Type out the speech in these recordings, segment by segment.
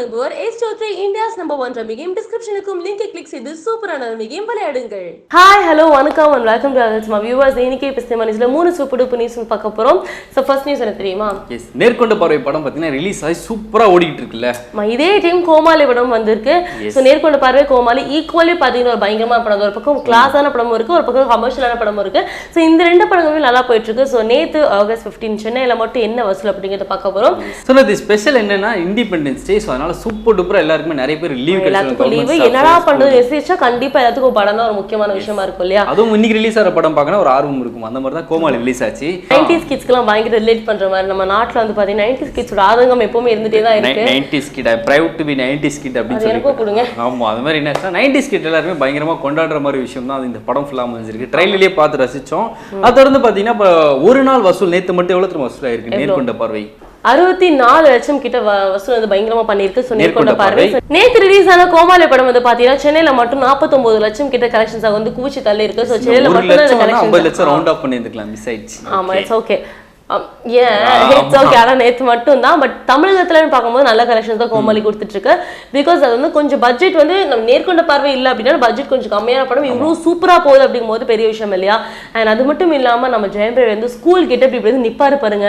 வழங்குவோர் ace three India's number one ரமிகையும் டிஸ்கிரிப்ஷனுக்கும் லிங்கை கிளிக் செய்து சூப்பரான ரமிகையும் விளையாடுங்கள். ஹாய் ஹலோ வணக்கம் அண்ட் வெல்கம் டு அதர்ஸ் மா வியூவர்ஸ் இன்னைக்கு இப்போ நியூஸ்ல மூணு சூப்பர் டூப்பு நியூஸ் பார்க்க போறோம். ஸோ ஃபர்ஸ்ட் நியூஸ் எனக்கு தெரியுமா? எஸ் நேர்கொண்ட பார்வை படம் பார்த்தீங்கன்னா ரிலீஸ் ஆகி சூப்பராக ஓடிக்கிட்டு இருக்குல்ல. இதே டைம் கோமாளி படம் வந்திருக்கு. ஸோ நேர்கொண்ட பார்வை கோமாளி ஈக்குவலி பார்த்தீங்கன்னா ஒரு பயங்கரமான படம் ஒரு பக்கம் கிளாஸான படமும் இருக்கு ஒரு பக்கம் கமர்ஷியலான படமும் இருக்கு. ஸோ இந்த ரெண்டு படங்களுமே நல்லா போயிட்டு இருக்கு. ஸோ நேத்து ஆகஸ்ட் ஃபிஃப்டீன் சென்னையில மட்டும் என்ன வசூல் அப்படிங்கிறத பார்க்க போறோம். ஸோ இது ஸ்பெஷல் என்னன்னா இண்டிபெண்டன்ஸ் டே ஸோ அதனால சூப்பர் டூப்பராக எல்லாருக்குமே நிறைய பேர் லீவ் எல்லாத்துக்கும் லீவு என்னடா பண்றது? மெசேஜா கண்டிப்பா எல்லாத்துக்கும் படம் தான் ஒரு முக்கியமான விஷயமா இருக்கும் இல்லையா? அதுவும் இன்னைக்கு ரிலீஸ் ஆகிற படம் பார்க்கணும் ஒரு ஆர்வம் இருக்கும். அந்த மாதிரி தான் கோமாளி ரிலீஸ் ஆச்சு. நைன்டிஸ் கிட்ஸ்க்குலாம் பயங்கர ரிலேட் பண்ற மாதிரி. நம்ம நாட்டுல வந்து பாத்தீங்கன்னா நைன்டிஸ் கிட்ஸோட ஆதங்கம் எப்பவுமே இருந்துட்டே தான் இருக்கு. Nineties kid proud to be nineties kid அப்படின்னு சொல்லி கொடுங்க. ஆமா அது மாதிரி என்ன நைன்டிஸ் கிட் எல்லாருமே பயங்கரமா கொண்டாடுற மாதிரி விஷயம் தான். இந்த படம் ஃபுல்லாக அமைஞ்சிருக்கு. ட்ரெயிலர்லேயே பார்த்து ரசிச்சோம். அதை தொடர்ந்து பார்த்தீங்கன்னா ஒரு நாள் வசூல் நேத்து மட்டும் எவ்வளோ வசூல் ஆயிருக்கு? நேர்கொண்ட பார்வை. அறுபத்தி நாலு லட்சம் கிட்ட வசூல் வந்து பயங்கரமா பண்ணிருக்கு ஸோ நேர்கொண்ட பார்வை. நேத்து ரிலீஸ் ஆன கோமாளி படம் வந்து பாத்தீங்கன்னா சென்னையில மட்டும் 49 லட்சம் கிட்ட கலெக்ஷன்ஸ் வந்து குவிச்சு தள்ளி இருக்கு ஸோ சென்னையில மட்டும் லட்சம் ரவுண்ட் ஆஃப் பண்ணியிருந்துக்கலாம் மிஸ் ஆயிடுச்சு ஆமா இட்ஸ் ஓகே ஓகே ஆனா நேத்து மட்டும் தான் பட் தமிழகத்துலன்னு பார்க்கும்போது நல்ல கலெக்ஷன்ஸ் தான் கோமாளி கொடுத்துட்டு இருக்கு பிகாஸ் அது வந்து கொஞ்சம் பட்ஜெட் வந்து நம்ம நேர்கொண்ட பார்வை இல்லை அப்படின்னா பட்ஜெட் கொஞ்சம் கம்மியான படம். இவ்வளவு சூப்பரா போகுது அப்படிங்கும்போது பெரிய விஷயம் இல்லையா? அண்ட் அது மட்டும் இல்லாம நம்ம ஜெயம் ரவி வந்து ஸ்கூல் கிட்ட இப்படி நிப்பாரு பாருங்க.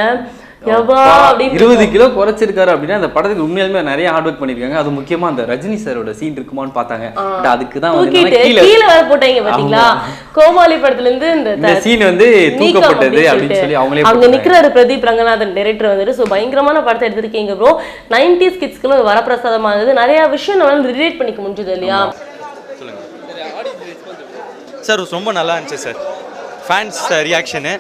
இருபது கிலோ குறைச்சிருக்காரு அப்படின்னா அந்த படத்துக்கு உண்மையாலுமே நிறைய ஹார்ட் ஒர்க் பண்ணிருக்காங்க அது முக்கியமா அந்த ரஜினி சாரோட சீன் இருக்குமான்னு பார்த்தாங்க. பட் அதுக்கு தான் கீழே கீழே வர போட்டாங்க பாத்தீங்களா? கோமாளி படத்துல இருந்து இந்த சீன் வந்து தூக்கப்பட்டது அப்படின்னு சொல்லி அவங்களே அங்க. நிக்கிறாரு பிரதீப் ரங்கநாதன் டைரக்டர் வந்துட்டு சோ பயங்கரமான படத்தை எடுத்திருக்கீங்க ப்ரோ நைன்டிஸ் கிட்ஸ்க்குள்ள ஒரு வரப்பிரசாதமா இருந்தது நிறைய விஷயம் நம்மளால ரிலேட் பண்ணிக்க முடிஞ்சது இல்லையா? சார் ரொம்ப நல்லா இருந்துச்சு சார். ஃபேன்ஸ் ரியாக்ஷனு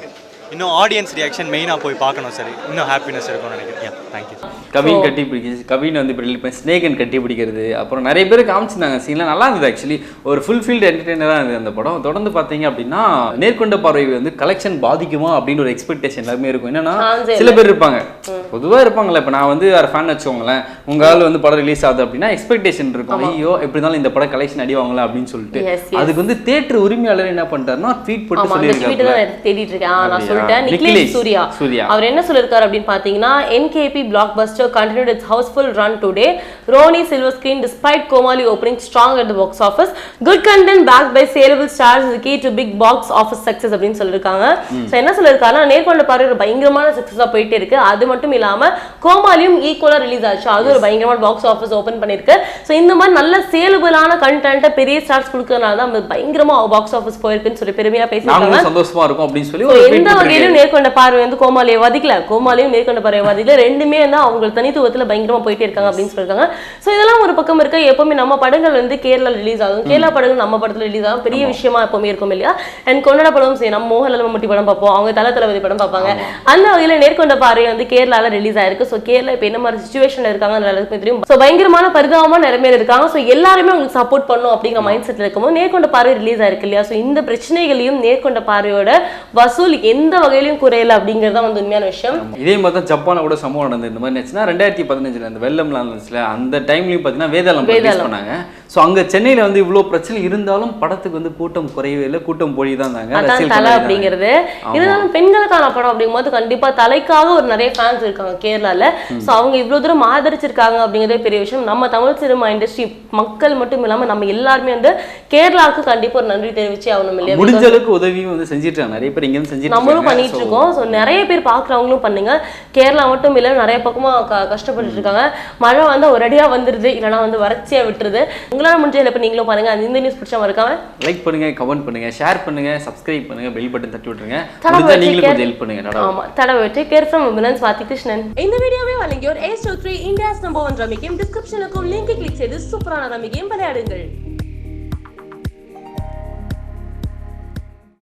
இன்னும் ஆடியன்ஸ் ரியாக்ஷன் மெயினாக போய் பார்க்கணும் சார். இன்னும் ஹாப்பினஸ் இருக்கும்னு நினைக்கிறேன். தேங்க்யூ கவின் கட்டி பிடிக்கிறது கவின் வந்து இப்போ ரிலீட் பண்ணி ஸ்னேகன் கட்டி பிடிக்கிறது. அப்புறம் நிறைய பேர் காமிச்சிருந்தாங்க. சீன்லாம் நல்லா இருந்தது ஆக்சுவலி ஒரு ஃபுல்ஃபில்டு என்டர்டெய்னராக இருந்தது அந்த படம். தொடர்ந்து பார்த்தீங்க அப்படின்னா நேர்கொண்ட பார்வை வந்து கலெக்ஷன் பாதிக்குமா அப்படின்னு ஒரு எக்ஸ்பெக்டேஷன் எல்லாருமே இருக்கும். என்னன்னா சில பேர் இருப்பாங்க. பொதுவாக இருப்பாங்கல்ல இப்போ நான் வந்து வேறு ஃபேன் வச்சுக்கோங்களேன். உங்க ஆள் வந்து படம் ரிலீஸ் ஆகுது அப்படின்னா எக்ஸ்பெக்டேஷன் இருக்கும். ஐயோ எப்படி இருந்தாலும் இந்த படம் கலெக்ஷன் அடி வாங்கலாம் அப்படின்னு சொல்லிட்டு. அதுக்கு வந்து தேட்டர் உரிமையாளர் என்ன பண்ணிட்டாருன்னா ட்வீட் போட்டு சொல்லியிருக்காரு. தேடிட்டு இருக்கேன். நான்? சொல்லிட்டேன். நிக்லேஷ் சூர்யா. அவர் என்ன சொல்லிருக்காரு அப்படின்னு பாத்தீங்கன்னா NKP blockbuster continued its housefull run today Ronnie silver screen despite Comali opening strong at box office good content back by saleable stars key to big box office success அப்படின்னு சொல்லியிருக்காங்க ஸோ என்ன சொல்லியிருக்காருன்னா நேர்கொண்ட பார்வை பயங்கரமான சக்சஸாக போயிட்டே இருக்கு. அது மட்டும் இல்லாம கோமாலியும் ஈக்குவலா ரிலீஸ் ஆச்சு. அது ஒரு பயங்கரமான பாக்ஸ் ஆஃபீஸ் ஓப்பன் பண்ணிருக்கு ஸோ இந்த மாதிரி நல்ல சேலபிளான கண்டென்ட்டை பெரிய ஸ்டார்ஸ் கொடுக்கறதுனால தான் அது பயங்கரமா பாக்ஸ் ஆஃபீஸ் போயிருக்குன்னு சொல்லி பெருமையா பேசியிருக்காங்க. சந்தோஷமா இருக்கும் அப்படின்னு சொல்லி எந்த. வகையிலும் நேர்கொண்ட பார்வை வந்து கோமாளியை வதிக்கல. கோமாளியும் நேர்கொண்ட பார்வை வதிக்கல. ரெண்டுமே வந்து அவங்க தனித்துவத்துல பயங்கரமா போயிட்டே இருக்காங்க அப்படின்னு சொல்லிருக்காங்க. சோ இதெல்லாம் ஒரு பக்கம் இருக்க. எப்பவுமே நம்ம படங்கள் வந்து கேரளா ரிலீஸ் ஆகும். கேரளா படங்கள் நம்ம படத்துல ரிலீஸ் ஆகும். பெரிய விஷயமா எப்பவுமே இருக்கும் இல்லையா? அண்ட் கொண்டாட படம் சரி. நம்ம மோகன்லால் மம்முட்டி படம் பார்ப்போம். அவங்க தல தளபதி படம் பார்ப்பாங்க. அந்த வகையில நேர்கொண்ட பார்வை வந்து கேரளால ரிலீஸ் ஆயிருக்கு. சோ கேரளா இப்ப என்ன மாதிரி சுச்சுவேஷன்ல இருக்காங்க எல்லாருக்குமே தெரியும். சோ பயங்கரமான பரிதாபமா நிலைமையில இருக்காங்க. சோ எல்லாருமே உங்களுக்கு சப்போர்ட் பண்ணும் அப்படிங்கிற மைண்ட் செட்ல இருக்கும்போது நேர்கொண்ட பார்வை ரிலீஸ் ஆயிருக்கு இல்லையா? சோ இந்த பிரச்சனைகளையும் நேர்கொண்ட பார்வையோட வசூல் எந்த வகையிலும் குறையல அப்படிங்கறது தான் வந்து உண்மையான விஷயம். இதே மாதிரி தான் ஜப்பானில் கூட சம்பவம் நடந்தது. இந்த மாதிரி நினச்சுன்னா ரெண்டாயிரத்தி பதினஞ்சில் அந்த வெள்ளம்லாம் இருந்துச்சுல அந்த டைம்லையும் பார்த்தீங்கன்னா வேதாளம். பண்ணாங்க. ஸோ அங்கே சென்னையில் வந்து இவ்வளோ பிரச்சனை இருந்தாலும் படத்துக்கு வந்து கூட்டம் குறையவே இல்லை. கூட்டம் போய் தான் ரசிகர்கள் தலை. அப்படிங்கிறது. இருந்தாலும் பெண்களுக்கான படம் அப்படிங்கும்போது கண்டிப்பா தலைக்காக ஒரு நிறைய ஃபேன்ஸ் இருக்காங்க கேரளால. சோ அவங்க இவ்வளவு தூரம் ஆதரிச்சிருக்காங்க அப்படிங்கறதே பெரிய விஷயம். நம்ம தமிழ் சினிமா இண்டஸ்ட்ரி மக்கள் மட்டும் இல்லாம நம்ம எல்லாருமே வந்து கேரளாவுக்கு கண்டிப்பா ஒரு நன்றி தெரிவிச்சே ஆகணும் இல்லையா? முடிஞ்ச அளவுக்கு உதவியும் வந்து செஞ்சுட்டு இருக்காங்க நிறைய பேர் இங்கேருந்து செஞ்சுட்டு நம்மளும். பண்ணிட்டு இருக்கோம். ஸோ நிறைய பேர் பார்க்குறவங்களும் பண்ணுங்க. கேரளா மட்டும் இல்லை நிறைய பக்கமா க கஷ்டப்பட்டுட்டு இருக்காங்க. மழை வந்து ஒரு அடியா வந்துருது. இல்லைன்னா வந்து வறட்சியா விட்டுருது. உங்களால முடிஞ்ச இப்போ நீங்களும் பாருங்க. அந்த இந்த நியூஸ் பிடிச்சா மறக்காம லைக் பண்ணுங்க கமெண்ட் பண்ணுங்க ஷேர் பண்ணுங்க சப்ஸ்கிரைப் பண்ணுங்க பெல் பட்டன் தட்டி விட்டுருங்க. நீங்களும் கொஞ்சம் ஹெல்ப் பண்ணுங்க ஆமா தடவை கேர் ஃப்ரம் விமனன் ஸ்வாதி கிருஷ்ணன் இந்த வீடியோவை வழங்கியோர் ace two three India's number one ரமிக்கையும் டிஸ்கிரிப்ஷனுக்கும் லிங்கை கிளிக் செய்து சூப்பரான ரமிக்கையும் விளையாடுங்கள்.